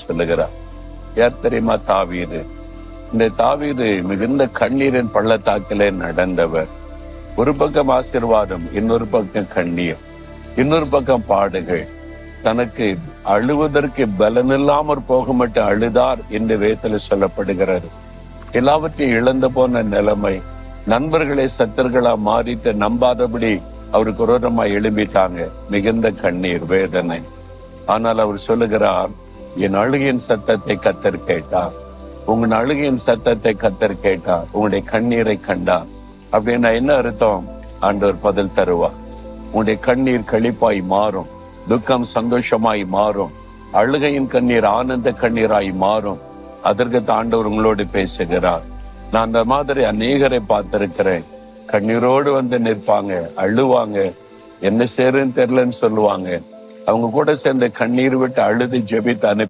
சொல்லுகிறார் யார் தெரியுமா தாவீது? இந்த தாவீது மிகுந்த கண்ணீரின் பள்ளத்தாக்கிலே நடந்தவர். ஒரு பக்கம் ஆசிர்வாதம் இன்னொரு பக்கம் கண்ணீர். இன்னொரு பக்கம் பாடுகள். தனக்கு அழுவதற்கு பலனில்லாமற் போக மட்டும் அழுதார் என்று வேதத்துல சொல்லப்படுகிறது. எல்லாவற்றையும் இழந்து போன நிலைமை நண்பர்களை சத்தர்களா மாறிட்டு நம்பாதபடி அவருக்கு விரோதமா எழுப்பிட்டாங்க மிகுந்த கண்ணீர் வேதனை. ஆனால் அவர் சொல்லுகிறார் என் அழுகையின் சத்தத்தை கத்தர் கேட்டார். உங்கள் அழுகையின் சத்தத்தை கத்தர் கேட்டார். உங்களுடைய கண்ணீரை கண்டார். அப்படின்னா என்ன அர்த்தம்? ஆண்டவர் பதில் தருவார். உங்களுடைய கண்ணீர் கழிப்பாய் மாறும். துக்கம் சந்தோஷமாய் மாறும். அழுகையின் கண்ணீர் ஆனந்த கண்ணீராய் மாறும். அதற்கு ஆண்டவர் உங்களோடு பேசுகிறார். நான் அந்த மாதிரி அநேகரை பார்த்திருக்கிறேன். கண்ணீரோடு வந்து நிற்பாங்க அழுவாங்க. என்ன சேருன்னு தெரியலன்னு சொல்லுவாங்க. அவங்க கூட சேர்ந்து கண்ணீர் விட்டு அழுது ஜெபித்து அனுப்பி